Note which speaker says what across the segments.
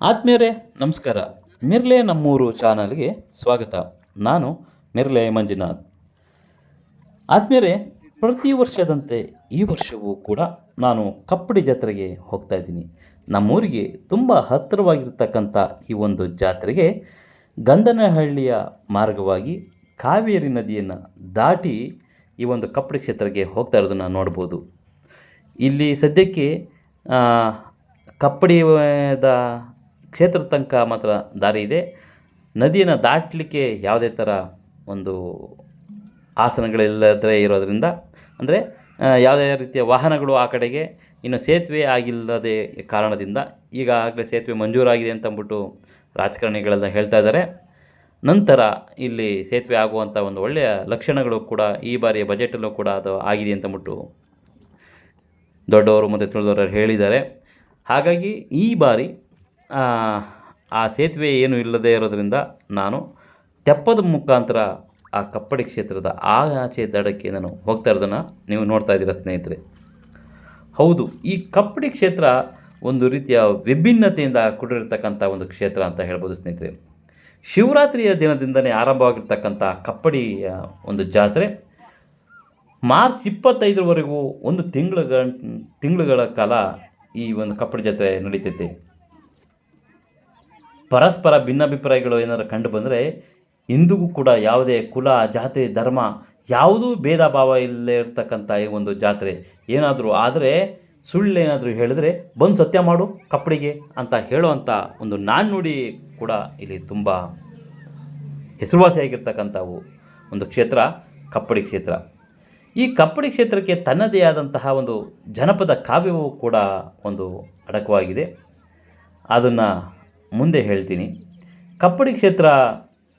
Speaker 1: ಆತ್ಮೀಯರೇ, ನಮಸ್ಕಾರ. ಮಿರ್ಲೆ ನಮ್ಮೂರು ಚಾನಲ್ಗೆ ಸ್ವಾಗತ. ನಾನು ಮಿರ್ಲೆ ಮಂಜುನಾಥ್. ಆತ್ಮೀಯರೇ, ಪ್ರತಿ ವರ್ಷದಂತೆ ಈ ವರ್ಷವೂ ಕೂಡ ನಾನು ಕಪ್ಪಡಿ ಜಾತ್ರೆಗೆ ಹೋಗ್ತಾ ಇದ್ದೀನಿ. ನಮ್ಮೂರಿಗೆ ತುಂಬ ಹತ್ತಿರವಾಗಿರ್ತಕ್ಕಂಥ ಈ ಒಂದು ಜಾತ್ರೆಗೆ ಗಂಧನಹಳ್ಳಿಯ ಮಾರ್ಗವಾಗಿ ಕಾವೇರಿ ನದಿಯನ್ನು ದಾಟಿ ಈ ಒಂದು ಕಪ್ಪಡಿ ಕ್ಷೇತ್ರಕ್ಕೆ ಹೋಗ್ತಾ ಇರೋದನ್ನು ನೋಡ್ಬೋದು. ಇಲ್ಲಿ ಸದ್ಯಕ್ಕೆ ಕಪ್ಪಡಿ ಕಪ್ಪಡಿದ ಕ್ಷೇತ್ರದ ತನಕ ಮಾತ್ರ ದಾರಿ ಇದೆ. ನದಿಯನ್ನು ದಾಟಲಿಕ್ಕೆ ಯಾವುದೇ ಥರ ಒಂದು ಆಸನಗಳಿಲ್ಲದೇ ಇರೋದರಿಂದ, ಅಂದರೆ ಯಾವುದೇ ರೀತಿಯ ವಾಹನಗಳು ಆ ಕಡೆಗೆ ಇನ್ನು ಸೇತುವೆ ಆಗಿಲ್ಲದೆ ಕಾರಣದಿಂದ ಈಗಾಗಲೇ ಸೇತುವೆ ಮಂಜೂರಾಗಿದೆ ಅಂತಂದ್ಬಿಟ್ಟು ರಾಜಕಾರಣಿಗಳೆಲ್ಲ ಹೇಳ್ತಾ ಇದ್ದಾರೆ. ನಂತರ ಇಲ್ಲಿ ಸೇತುವೆ ಆಗುವಂಥ ಒಂದು ಒಳ್ಳೆಯ ಲಕ್ಷಣಗಳು ಕೂಡ ಈ ಬಾರಿಯ ಬಜೆಟಲ್ಲೂ ಕೂಡ ಅದು ಆಗಿದೆ ಅಂತ ಮುಟ್ಟು ದೊಡ್ಡವರು ಮತ್ತು ತಿಳಿದವರು ಹೇಳಿದ್ದಾರೆ. ಹಾಗಾಗಿ ಈ ಬಾರಿ ಆ, ಸೇತುವೆ ಏನು ಇಲ್ಲದೇ ಇರೋದರಿಂದ ನಾನು ತೆಪ್ಪದ ಮುಖಾಂತರ ಆ ಕಪ್ಪಡಿ ಕ್ಷೇತ್ರದ ಆಚೆ ದಡಕ್ಕೆ ನಾನು ಹೋಗ್ತಾ ಇರೋದನ್ನು ನೀವು ನೋಡ್ತಾ ಇದ್ದೀರಾ ಸ್ನೇಹಿತರೆ. ಹೌದು ಈ ಕಪ್ಪಡಿ ಕ್ಷೇತ್ರ ಒಂದು ರೀತಿಯ ವಿಭಿನ್ನತೆಯಿಂದ ಕೂಡಿರತಕ್ಕಂಥ ಒಂದು ಕ್ಷೇತ್ರ ಅಂತ ಹೇಳ್ಬೋದು ಸ್ನೇಹಿತರೆ. ಶಿವರಾತ್ರಿಯ ದಿನದಿಂದಲೇ ಆರಂಭವಾಗಿರ್ತಕ್ಕಂಥ ಕಪ್ಪಡಿಯ ಒಂದು ಜಾತ್ರೆ. ಮಾರ್ಚ್ ಇಪ್ಪತ್ತೈದರವರೆಗೂ ಒಂದು ತಿಂಗಳ ತಿಂಗಳುಗಳ ಕಾಲ ಈ ಒಂದು ಕಪ್ಪಡಿ ಜಾತ್ರೆ ನಡೀತೈತೆ. ಪರಸ್ಪರ ಭಿನ್ನಾಭಿಪ್ರಾಯಗಳು ಏನಾದರೂ ಕಂಡು ಬಂದರೆ ಇಂದಿಗೂ ಕೂಡ ಯಾವುದೇ ಕುಲ, ಜಾತಿ, ಧರ್ಮ ಯಾವುದೂ ಭೇದ ಭಾವ ಇಲ್ಲೇ ಇರ್ತಕ್ಕಂಥ ಈ ಒಂದು ಜಾತ್ರೆ. ಏನಾದರೂ ಆದರೆ ಸುಳ್ಳೇನಾದರೂ ಹೇಳಿದ್ರೆ ಬಂದು ಸತ್ಯ ಮಾಡು, ಕಪ್ಪಡಿಗೆ ಅಂತ ಹೇಳುವಂಥ ಒಂದು ನಾಣ್ಣುಡಿ ಕೂಡ ಇಲ್ಲಿ ತುಂಬ ಹೆಸರುವಾಸಿಯಾಗಿರ್ತಕ್ಕಂಥವು ಒಂದು ಕ್ಷೇತ್ರ, ಕಪ್ಪಡಿ ಕ್ಷೇತ್ರ. ಈ ಕಪ್ಪಡಿ ಕ್ಷೇತ್ರಕ್ಕೆ ತನ್ನದೇ ಆದಂತಹ ಒಂದು ಜನಪದ ಕಾವ್ಯವೂ ಕೂಡ ಒಂದು ಅಡಕವಾಗಿದೆ. ಅದನ್ನು ಮುಂದೆ ಹೇಳ್ತೀನಿ. ಕಪ್ಪಡಿ ಕ್ಷೇತ್ರ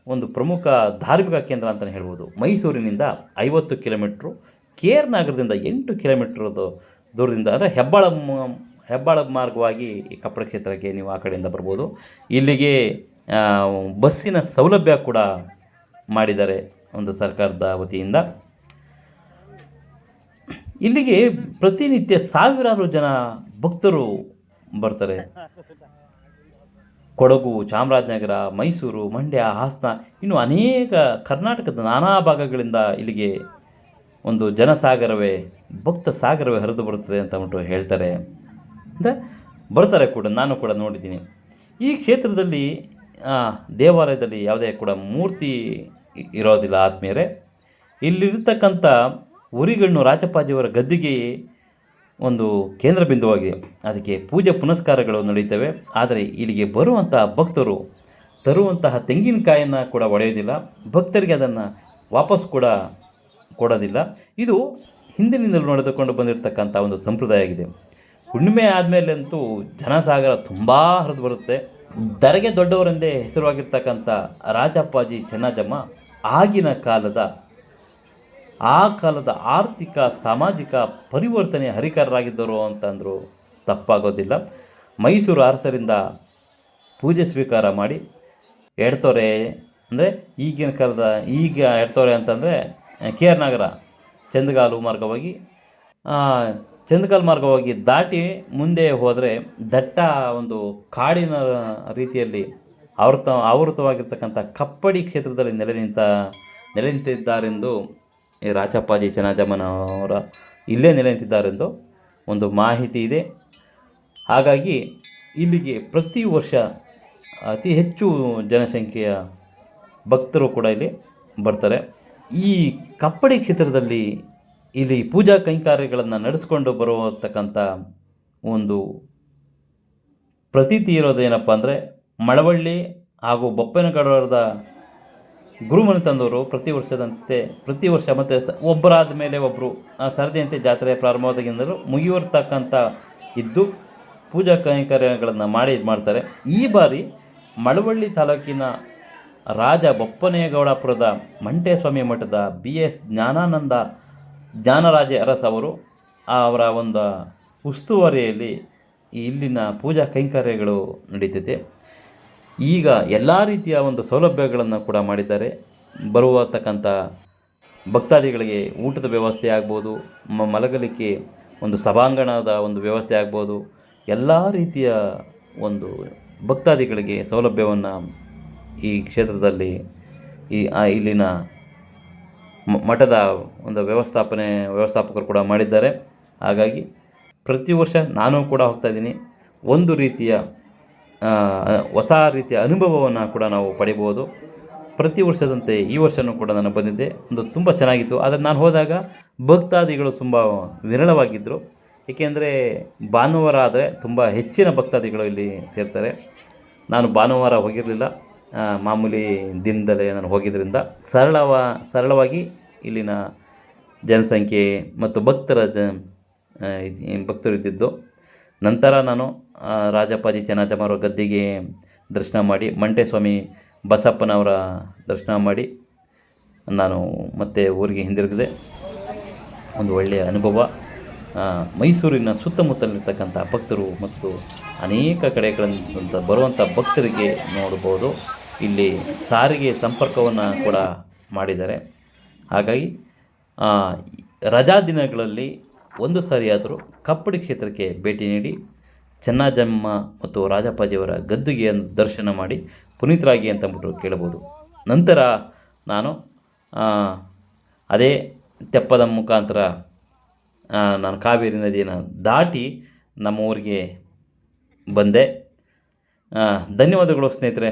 Speaker 1: ಒಂದು ಪ್ರಮುಖ ಧಾರ್ಮಿಕ ಕೇಂದ್ರ ಅಂತಲೇ ಹೇಳ್ಬೋದು. ಮೈಸೂರಿನಿಂದ ಐವತ್ತು ಕಿಲೋಮೀಟ್ರು ಕೆ ಆರ್ ನಗರದಿಂದ ಎಂಟು ಕಿಲೋಮೀಟ್ರದು ದೂರದಿಂದ ಅಂದರೆ ಹೆಬ್ಬಾಳ ಹೆಬ್ಬಾಳ ಮಾರ್ಗವಾಗಿ ಈ ಕಪ್ಪಡ ಕ್ಷೇತ್ರಕ್ಕೆ ನೀವು ಆ ಕಡೆಯಿಂದ ಬರ್ಬೋದು. ಇಲ್ಲಿಗೆ ಬಸ್ಸಿನ ಸೌಲಭ್ಯ ಕೂಡ ಮಾಡಿದ್ದಾರೆ ಒಂದು ಸರ್ಕಾರದ ವತಿಯಿಂದ. ಇಲ್ಲಿಗೆ ಪ್ರತಿನಿತ್ಯ ಸಾವಿರಾರು ಜನ ಭಕ್ತರು ಬರ್ತಾರೆ. ಕೊಡಗು, ಚಾಮರಾಜನಗರ, ಮೈಸೂರು, ಮಂಡ್ಯ, ಹಾಸನ, ಇನ್ನು ಅನೇಕ ಕರ್ನಾಟಕದ ನಾನಾ ಭಾಗಗಳಿಂದ ಇಲ್ಲಿಗೆ ಒಂದು ಜನಸಾಗರವೇ, ಭಕ್ತ ಸಾಗರವೇ ಹರಿದು ಬರುತ್ತದೆ ಅಂತ ಉಂಟು ಹೇಳ್ತಾರೆ. ಅಂತ ಬರ್ತಾರೆ ಕೂಡ, ನಾನು ಕೂಡ ನೋಡಿದ್ದೀನಿ. ಈ ಕ್ಷೇತ್ರದಲ್ಲಿ ದೇವಾಲಯದಲ್ಲಿ ಯಾವುದೇ ಕೂಡ ಮೂರ್ತಿ ಇರೋದಿಲ್ಲ ಆದ್ಮೇಲೆ ಇಲ್ಲಿರ್ತಕ್ಕಂಥ ಉರಿಗಣ್ಣು ರಾಜಪಾಜಿಯವರ ಗದ್ದಿಗೆ ಒಂದು ಕೇಂದ್ರ ಬಿಂದುವಾಗಿದೆ. ಅದಕ್ಕೆ ಪೂಜೆ ಪುನಸ್ಕಾರಗಳು ನಡೀತವೆ. ಆದರೆ ಇಲ್ಲಿಗೆ ಬರುವಂತಹ ಭಕ್ತರು ತರುವಂತಹ ತೆಂಗಿನಕಾಯನ್ನು ಕೂಡ ಒಡೆಯೋದಿಲ್ಲ ಭಕ್ತರಿಗೆ ಅದನ್ನು ವಾಪಸ್ ಕೂಡ ಕೊಡೋದಿಲ್ಲ. ಇದು ಹಿಂದಿನಿಂದಲೂ ನಡೆದುಕೊಂಡು ಬಂದಿರತಕ್ಕಂಥ ಒಂದು ಸಂಪ್ರದಾಯ ಆಗಿದೆ. ಹುಣ್ಣಿಮೆ ಆದಮೇಲಂತೂ ಜನಸಾಗರ ತುಂಬ ಹರಿದು ಬರುತ್ತೆ. ದರಗೆ ದೊಡ್ಡವರೆಂದೇ ಹೆಸರುವಾಗಿರ್ತಕ್ಕಂಥ ರಾಜಪ್ಪಾಜಿ ಚೆನ್ನಜಮ್ಮ ಆಗಿನ ಕಾಲದ, ಆ ಕಾಲದ ಆರ್ಥಿಕ, ಸಾಮಾಜಿಕ ಪರಿವರ್ತನೆ ಹರಿಕಾರರಾಗಿದ್ದರು ಅಂತಂದರೂ ತಪ್ಪಾಗೋದಿಲ್ಲ. ಮೈಸೂರು ಅರಸರಿಂದ ಪೂಜೆ ಸ್ವೀಕಾರ ಮಾಡಿ ಎಡ್ತೋರೆ ಅಂದರೆ ಈಗಿನ ಕಾಲದ, ಈಗ ಎಡ್ತೋರೆ ಅಂತಂದರೆ ಕೆ ಆರ್ ನಗರ ಚಂದಗಾಲು ಮಾರ್ಗವಾಗಿ ಚಂದಗಾಲ್ ಮಾರ್ಗವಾಗಿ ದಾಟಿ ಮುಂದೆ ಹೋದರೆ ದಟ್ಟ ಒಂದು ಕಾಡಿನ ರೀತಿಯಲ್ಲಿ ಆವೃತ, ಆವೃತವಾಗಿರ್ತಕ್ಕಂಥ ಕಪ್ಪಡಿ ಕ್ಷೇತ್ರದಲ್ಲಿ ನೆಲೆ ನಿಂತ, ನೆಲೆ ನಿಂತಿದ್ದಾರೆಂದು ಈ ರಾಜಪ್ಪಾಜಿ ಚೆನ್ನಜಮ್ಮನವರ ಇಲ್ಲೇ ನೆಲೆ ನಿಂತಿದ್ದಾರೆಂದು ಒಂದು ಮಾಹಿತಿ ಇದೆ. ಹಾಗಾಗಿ ಇಲ್ಲಿಗೆ ಪ್ರತಿ ವರ್ಷ ಅತಿ ಹೆಚ್ಚು ಜನಸಂಖ್ಯೆಯ ಭಕ್ತರು ಕೂಡ ಇಲ್ಲಿ ಬರ್ತಾರೆ. ಈ ಕಪ್ಪಡಿ ಕ್ಷೇತ್ರದಲ್ಲಿ ಇಲ್ಲಿ ಪೂಜಾ ಕೈಂಕಾರ್ಯಗಳನ್ನು ನಡೆಸ್ಕೊಂಡು ಬರುವತಕ್ಕಂಥ ಒಂದು ಪ್ರತೀತಿ ಇರೋದೇನಪ್ಪ ಅಂದರೆ ಮಳವಳ್ಳಿ ಹಾಗೂ ಬೊಪ್ಪನಗಡದ ಗುರುಮನೆ ತಂದವರು ಪ್ರತಿ ವರ್ಷದಂತೆ, ಪ್ರತಿ ವರ್ಷ ಮತ್ತು ಒಬ್ಬರಾದ ಮೇಲೆ ಒಬ್ಬರು ಸರದಿಯಂತೆ ಜಾತ್ರೆ ಪ್ರಾರಂಭವಾದಾಗಿಂದಲೂ ಮುಗಿಯುವರ್ತಕ್ಕಂಥ ಇದ್ದು ಪೂಜಾ ಕೈಂಕಾರ್ಯಗಳನ್ನು ಮಾಡಿ ಇದು ಮಾಡ್ತಾರೆ ಈ ಬಾರಿ ಮಳವಳ್ಳಿ ತಾಲೂಕಿನ ರಾಜ ಬೊಪ್ಪನೇಗೌಡಪುರದ ಮಂಟೇಸ್ವಾಮಿ ಮಠದ ಬಿ ಎಸ್ ಜ್ಞಾನಾನಂದ ಜ್ಞಾನರಾಜ ಅರಸ್ ಅವರು ಅವರ ಒಂದು ಉಸ್ತುವಾರಿಯಲ್ಲಿ ಇಲ್ಲಿನ ಪೂಜಾ ಕೈಂಕರ್ಯಗಳು ನಡೀತೈತೆ. ಈಗ ಎಲ್ಲ ರೀತಿಯ ಒಂದು ಸೌಲಭ್ಯಗಳನ್ನು ಕೂಡ ಮಾಡಿದ್ದಾರೆ. ಬರುವತಕ್ಕಂಥ ಭಕ್ತಾದಿಗಳಿಗೆ ಊಟದ ವ್ಯವಸ್ಥೆ ಆಗ್ಬೋದು ಮಲಗಲಿಕ್ಕೆ ಒಂದು ಸಭಾಂಗಣದ ಒಂದು ವ್ಯವಸ್ಥೆ ಆಗ್ಬೋದು. ಎಲ್ಲ ರೀತಿಯ ಒಂದು ಭಕ್ತಾದಿಗಳಿಗೆ ಸೌಲಭ್ಯವನ್ನು ಈ ಕ್ಷೇತ್ರದಲ್ಲಿ ಈ, ಆ, ಇಲ್ಲಿನ ಮಠದ ಒಂದು ವ್ಯವಸ್ಥಾಪನೆ, ವ್ಯವಸ್ಥಾಪಕರು ಕೂಡ ಮಾಡಿದ್ದಾರೆ. ಹಾಗಾಗಿ ಪ್ರತಿ ವರ್ಷ ನಾನು ಕೂಡ ಹೋಗ್ತಾ ಇದ್ದೀನಿ. ಒಂದು ರೀತಿಯ ಹೊಸ ರೀತಿಯ ಅನುಭವವನ್ನು ಕೂಡ ನಾವು ಪಡಿಬೋದು. ಪ್ರತಿ ವರ್ಷದಂತೆ ಈ ವರ್ಷವೂ ಕೂಡ ನಾನು ಬಂದಿದ್ದೆ. ಒಂದು ತುಂಬ ಚೆನ್ನಾಗಿತ್ತು. ಆದರೆ ನಾನು ಹೋದಾಗ ಭಕ್ತಾದಿಗಳು ತುಂಬ ವಿರಳವಾಗಿದ್ದರು ಏಕೆಂದರೆ ಭಾನುವಾರ ಆದರೆ ತುಂಬ ಹೆಚ್ಚಿನ ಭಕ್ತಾದಿಗಳು ಇಲ್ಲಿ ಸೇರ್ತಾರೆ. ನಾನು ಭಾನುವಾರ ಹೋಗಿರಲಿಲ್ಲ. ಮಾಮೂಲಿ ದಿನದಲ್ಲೇ ನಾನು ಹೋಗಿದ್ದರಿಂದ ಸರಳವ, ಸರಳವಾಗಿ ಇಲ್ಲಿನ ಜನಸಂಖ್ಯೆ ಮತ್ತು ಭಕ್ತರ ಜ ಭಕ್ತರು ಇದ್ದಿದ್ದು. ನಂತರ ನಾನು ರಾಜಪಾಜಿ ಚೆನ್ನಚಾಮರ ಗದ್ದಿಗೆ ದರ್ಶನ ಮಾಡಿ ಮಂಟೇಸ್ವಾಮಿ ಬಸಪ್ಪನವರ ದರ್ಶನ ಮಾಡಿ, ನಾನು ಮತ್ತೆ ಊರಿಗೆ ಹಿಂದಿರುಗಿದೆ. ಒಂದು ಒಳ್ಳೆಯ ಅನುಭವ. ಮೈಸೂರಿನ ಸುತ್ತಮುತ್ತಲಿರ್ತಕ್ಕಂಥ ಭಕ್ತರು ಮತ್ತು ಅನೇಕ ಕಡೆಗಳಿಂದ ಬರುವಂಥ ಭಕ್ತರಿಗೆ ನೋಡ್ಬೋದು ಇಲ್ಲಿ ಸಾರಿಗೆ ಸಂಪರ್ಕವನ್ನು ಕೂಡ ಮಾಡಿದ್ದಾರೆ. ಹಾಗಾಗಿ ರಜಾ ದಿನಗಳಲ್ಲಿ ಒಂದು ಸಾರಿಯಾದರೂ ಕಪ್ಪಡಿ ಕ್ಷೇತ್ರಕ್ಕೆ ಭೇಟಿ ನೀಡಿ, ಚೆನ್ನಾಜಮ್ಮ ಮತ್ತು ರಾಜಪ್ಪಾಜಿಯವರ ಗದ್ದುಗೆಯನ್ನು ದರ್ಶನ ಮಾಡಿ, ಪುನೀತರಾಗಿ ಅಂತ ಅಂದ್ಬಿಟ್ಟು ಕೇಳಬಹುದು. ನಂತರ ನಾನು ಅದೇ ತೆಪ್ಪದ ಮುಖಾಂತರ ನಾನು ಕಾವೇರಿ ನದಿಯನ್ನು ದಾಟಿ ನಮ್ಮ ಊರಿಗೆ ಬಂದೆ. ಧನ್ಯವಾದಗಳು ಸ್ನೇಹಿತರೆ.